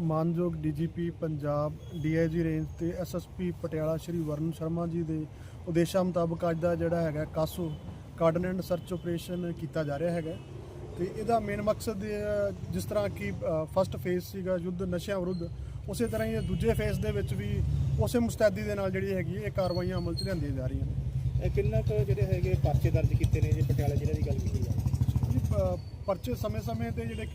ਮਾਨਯੋਗ DGP Punjab DIG range ਤੇ SSP Patiala Shri Varun Sharma ਜੀ ਦੇ ਉਦੇਸ਼ਾਂ ਮੁਤਾਬਕ ਅੱਜ ਦਾ ਜਿਹੜਾ ਹੈਗਾ ਕਾਸੋ ਕਾਰਡਨੈਂਟ ਸਰਚ ਆਪਰੇਸ਼ਨ ਕੀਤਾ ਜਾ ਰਿਹਾ ਹੈਗਾ। ਤੇ ਇਹਦਾ ਮੇਨ ਮਕਸਦ ਜਿਸ ਤਰ੍ਹਾਂ ਕਿ ਫਸਟ ਫੇਸ ਸੀਗਾ ਯੁੱਧ ਨਸ਼ਿਆਂ ਵਿਰੁੱਧ। ਉਸੇ ਤਰ੍ਹਾਂ ਹੀ ਦੂਜੇ ਫੇਜ਼ ਦੇ ਵਿੱਚ ਵੀ ਉਸੇ ਮੁਸਤੈਦੀ ਦੇ ਨਾਲ ਜਿਹੜੀ ਹੈਗੀ ਇਹ ਕਾਰਵਾਈਆਂ ਅਮਲ 'ਚ ਲਿਆਂਦੀਆਂ ਜਾ ਰਹੀਆਂ ਨੇ। ਇਹ ਕਿੰਨਾ ਕੁ ਜਿਹੜੇ ਹੈਗੇ ਪਰਚੇ ਦਰਜ ਕੀਤੇ ਨੇ ਜੇ ਪਟਿਆਲਾ ਜ਼ਿਲ੍ਹੇ ਦੀ ਗੱਲ ਕੀਤੀ ਜਾਵੇ? ਪਰਚੇ ਸਮੇਂ-ਸਮੇਂ ਤੇ ਜਿਹੜੇ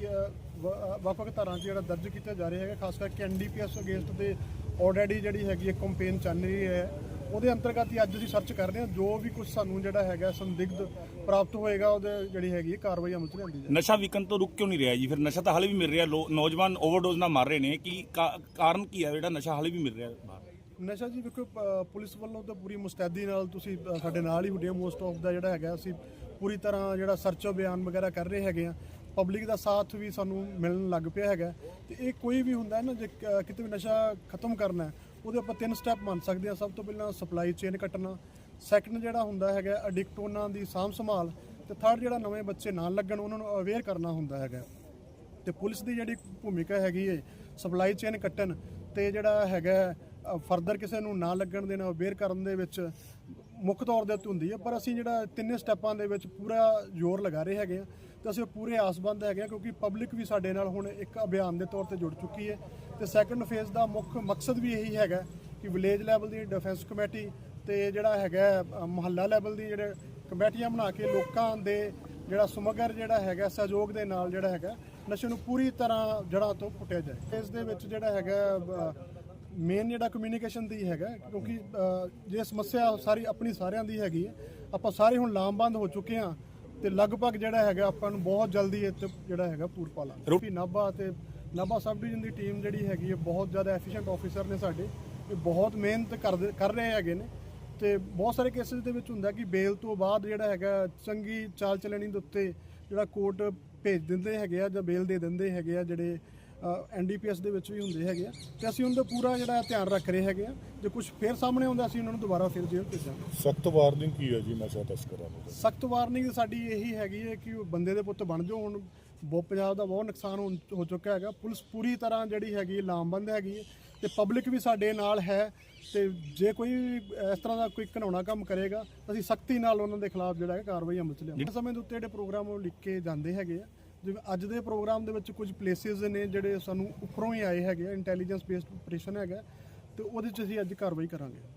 ਵੱਖ-ਵੱਖ ਧਾਰਾਂ 'ਚ ਜਿਹੜਾ ਦਰਜ ਕੀਤਾ ਜਾ ਰਿਹਾ ਹੈਗਾ ਖਾਸ ਕਰਕੇ ਐਨਡੀਪੀਐਸ ਅਗੇਂਸਟ ਤੇ ਆਲਰੇਡੀ ਜਿਹੜੀ ਹੈਗੀ ਹੈ ਕੰਪੇਨ ਚੱਲ ਰਹੀ ਹੈ। ਉਹਦੇ ਅੰਤਰਗਤ ਹੀ ਅੱਜ ਅਸੀਂ ਸਰਚ ਕਰ ਰਹੇ ਹਾਂ ਜੋ ਵੀ ਕੁਝ ਸਾਨੂੰ ਜਿਹੜਾ ਹੈਗਾ ਸੰਦਿਗਧ ਪ੍ਰਾਪਤ ਹੋਏਗਾ ਉਹਦੇ ਜਿਹੜੀ ਹੈਗੀ ਹੈ ਕਾਰਵਾਈ ਅਮਲ 'ਚ ਲਿਆਂਦੀ ਜਾਏਗੀ। ਨਸ਼ਾ ਵਿਕਣ ਤੋਂ ਰੁਕ ਕਿਉਂ ਨਹੀਂ ਰਿਹਾ ਜੀ? ਫਿਰ ਨਸ਼ਾ ਤਾਂ ਹਾਲੇ ਵੀ ਮਿਲ ਰਿਹਾ ਲੋ- ਨੌਜਵਾਨ ਓਵਰਡੋਜ਼ ਨਾਲ ਮਰ ਰਹੇ ਨੇ ਕੀ ਕਾ- ਕਾਰਨ ਕੀ ਹੈ ਜਿਹੜਾ ਨਸ਼ਾ ਹਾਲੇ ਵੀ ਮਿਲ ਰਿਹਾ ਬਾਹਰ? ਨਸ਼ਾ ਜੀ ਵੇਖੋ ਪ- ਪੁਲਿਸ ਵੱਲੋਂ ਤਾਂ ਪੂਰੀ ਮੁਸਤੈਦੀ ਨਾਲ ਤੁਸੀਂ ਅ, ਸਾਡੇ ਨਾਲ ਹੀ ਹੁੰਦੇ ਮੋਸਟ ਆਫ ਦਾ ਜਿਹੜਾ ਹੈਗਾ ਅਸੀਂ ਪੂਰੀ ਤਰ੍ਹਾਂ ਜਿਹੜਾ ਸਰਚ ਅਭਿਆਨ ਵਗੈਰਾ ਕਰ ਰਹੇ ਹੈਗੇ ਆ ਪਬਲਿਕ ਦਾ ਸਾਥ ਵੀ ਸਾਨੂੰ ਮਿਲਣ ਲੱਗ ਪਿਆ ਹੈਗਾ। ਤੇ ਇਹ ਕੋਈ ਵੀ ਹੁੰਦਾ ਹੈ ਨਾ ਜੇ ਕ- ਕਿਤੇ ਵੀ ਨਸ਼ਾ ਖਤਮ ਕਰਨਾ ਹੈ, ਉਹਦੇ ਆਪਾਂ ਤਿੰਨ ਸਟੈਪ ਮੰਨ ਸਕਦੇ ਆ ਸਭ ਤੋਂ ਪਹਿਲਾਂ ਸਪਲਾਈ ਚੇਨ ਕੱਟਣਾ ਸੈਕੰਡ ਜਿਹੜਾ ਹੁੰਦਾ ਹੈਗਾ ਐਡਿਕਟ ਉਹਨਾਂ ਦੀ ਸਾਂਭ ਸੰਭਾਲ, ਤੇ ਥਰਡ ਜਿਹੜਾ ਨਵੇਂ ਬੱਚੇ ਨਾਲ ਲੱਗਣ, ਉਹਨਾਂ ਨੂੰ ਅਵੇਅਰ ਕਰਨਾ ਹੁੰਦਾ ਹੈਗਾ ਤੇ ਪੁਲਿਸ ਦੀ ਜਿਹੜੀ ਭੂਮਿਕਾ ਹੈਗੀ ਹੈ ਸਪਲਾਈ ਚੇਨ ਕੱਟਣ ਤੇ ਜਿਹੜਾ ਹੈਗਾ ਫਰਦਰ ਕਿਸੇ ਨੂੰ ਨਾ ਲੱਗਣ ਦੇਣਾ ਅਵੇਅਰ ਕਰਨ ਦੇ ਵਿੱਚ ਮੁੱਖ ਤੌਰ ਦੇ ਉੱਤੇ ਹੁੰਦੀ ਹੈ ਪਰ ਅਸੀਂ ਜਿਹੜਾ ਤਿੰਨੇ ਸਟੈਪਾਂ ਦੇ ਵਿੱਚ ਪੂਰਾ ਜ਼ੋਰ ਲਗਾ ਰਹੇ ਹੈਗੇ ਆ, ਤੇ ਅਸੀਂ ਪੂਰੇ ਆਸਬੰਦ ਹੈਗੇ ਆ, ਕਿਉਂਕਿ ਪਬਲਿਕ ਵੀ ਸਾਡੇ ਨਾਲ ਹੁਣ ਇੱਕ ਅਭਿਆਨ ਦੇ ਤੌਰ ਤੇ ਜੁੜ ਚੁੱਕੀ ਹੈ। ਤੇ ਸੈਕੰਡ ਫੇਜ਼ ਦਾ ਮੁੱਖ ਮਕਸਦ ਵੀ ਇਹੀ ਹੈਗਾ ਕਿ ਵਿਲੇਜ ਲੈਵਲ ਦੀ ਡਿਫੈਂਸ ਕਮੇਟੀ ਤੇ ਜਿਹੜਾ ਹੈਗਾ ਮੁਹੱਲਾ ਲੈਵਲ ਦੀ ਜਿਹੜੇ ਕਮੇਟੀਆਂ ਬਣਾ ਕੇ ਲੋਕਾਂ ਦੇ ਜਿਹੜਾ ਸਮਗਰ ਜਿਹੜਾ ਹੈਗਾ, ਸਹਿਯੋਗ ਦੇ ਨਾਲ ਜਿਹੜਾ ਹੈਗਾ, ਨਸ਼ੇ ਨੂੰ ਪੂਰੀ ਤਰ੍ਹਾਂ ਜੜ੍ਹਾਂ ਤੋਂ ਪੁੱਟਿਆ ਜਾਏ। ਇਸ ਦੇ ਵਿੱਚ ਜਿਹੜਾ ਹੈਗਾ ਮੇਨ ਜਿਹੜਾ ਕਮਿਊਨੀਕੇਸ਼ਨ ਦੀ ਹੈਗਾ ਕਿਉਂਕਿ ਜੇ ਸਮੱਸਿਆ ਸਾਰੀ ਆਪਣੀ ਸਾਰਿਆਂ ਦੀ ਹੈਗੀ ਹੈ ਆਪਾਂ ਸਾਰੇ ਹੁਣ ਲਾਮਬੰਦ ਹੋ ਚੁੱਕੇ ਹਾਂ ਤੇ ਲਗਭਗ ਜਿਹੜਾ ਹੈਗਾ ਆਪਾਂ ਨੂੰ ਬਹੁਤ ਜਲਦੀ ਇਹ ਜਿਹੜਾ ਹੈਗਾ ਪੂਰ ਪਾ ਲਾਂਗੇ ਕਿ ਨਾਭਾ ਤੇ ਨਾਭਾ ਸਬ ਡਿਵੀਜ਼ਨ ਦੀ ਟੀਮ ਜਿਹੜੀ ਹੈਗੀ ਹੈ ਬਹੁਤ ਜ਼ਿਆਦਾ ਐਫੀਸ਼ੀਐਂਟ ਆਫੀਸਰ ਨੇ ਸਾਡੇ ਇਹ ਬਹੁਤ ਮਿਹਨਤ ਕਰਦੇ ਕਰ ਰਹੇ ਹੈਗੇ ਨੇ ਤੇ ਬਹੁਤ ਸਾਰੇ ਕੇਸਿਸ ਦੇ ਵਿੱਚ ਹੁੰਦਾ ਕਿ ਬੇਲ ਤੋਂ ਬਾਅਦ ਜਿਹੜਾ ਹੈਗਾ ਚੰਗੀ ਚਾਲ ਚੱਲਣੀ ਦੇ ਉੱਤੇ ਜਿਹੜਾ ਕੋਰਟ ਭੇਜ ਦਿੰਦੇ ਹੈਗੇ ਆ ਜਾਂ ਬੇਲ ਦੇ ਦਿੰਦੇ ਹੈਗੇ ਆ ਜਿਹੜੇ ਐਨਡੀਪੀਐਸ ਦੇ ਵਿੱਚ ਵੀ ਹੁੰਦੇ ਹੈਗੇ ਆ ਤੇ ਅਸੀਂ ਉਹਦਾ ਪੂਰਾ ਜਿਹੜਾ ਧਿਆਨ ਰੱਖ ਰਹੇ ਹੈਗੇ ਆ। ਜੇ ਕੁਝ ਫੇਰ ਸਾਹਮਣੇ ਆਉਂਦਾ ਅਸੀਂ ਉਹਨਾਂ ਨੂੰ ਦੁਬਾਰਾ ਫਿਰ ਜੇਲ੍ਹ ਭੇਜਾਂਗੇ। ਸਖਤ ਵਾਰਨਿੰਗ ਕੀ ਹੈ ਜੀ? ਨਸ਼ਾ ਤਸਕਰਾਂ ਨੂੰ ਸਖਤ ਵਾਰਨਿੰਗ ਸਾਡੀ ਇਹੀ ਹੈਗੀ ਹੈ ਕਿ ਉਹ ਬੰਦੇ ਦੇ ਪੁੱਤ ਬਣ ਜਾਓ। ਹੁਣ ਬਹੁਤ ਪੰਜਾਬ ਦਾ ਬਹੁਤ ਨੁਕਸਾਨ ਹੋ ਚੁੱਕਾ ਹੈਗਾ। ਪੁਲਿਸ ਪੂਰੀ ਤਰ੍ਹਾਂ ਜਿਹੜੀ ਹੈਗੀ ਲਾਮਬੰਦ ਹੈਗੀ ਹੈ ਤੇ ਪਬਲਿਕ ਵੀ ਸਾਡੇ ਨਾਲ ਹੈ ਤੇ ਜੇ ਕੋਈ ਇਸ ਤਰ੍ਹਾਂ ਦਾ ਕੋਈ ਘਿਨਾਉਣਾ ਕੰਮ ਕਰੇਗਾ ਅਸੀਂ ਸਖਤੀ ਨਾਲ ਉਹਨਾਂ ਦੇ ਖਿਲਾਫ ਜਿਹੜਾ ਹੈ ਕਾਰਵਾਈ ਅਮਲ ਚ ਲਿਆਵਾਂਗੇ। ਸਮੇਂ ਦੇ ਉੱਤੇ ਜਿਹੜੇ ਪ੍ਰੋਗਰਾਮ ਉਹ ਲਿਖ ਕੇ ਜਾਂਦੇ ਹੈਗੇ ਆ ਜਿਵੇਂ ਅੱਜ ਦੇ ਪ੍ਰੋਗਰਾਮ ਦੇ ਵਿੱਚ ਕੁਝ ਪਲੇਸਿਸ ਨੇ ਜਿਹੜੇ ਸਾਨੂੰ ਉੱਪਰੋਂ ਹੀ ਆਏ ਹੈਗੇ ਆ ਇੰਟੈਲੀਜੈਂਸ ਬੇਸਡ ਆਪਰੇਸ਼ਨ ਹੈਗਾ ਤੇ ਉਹਦੇ ਚ ਅਸੀਂ ਅੱਜ ਕਾਰਵਾਈ ਕਰਾਂਗੇ।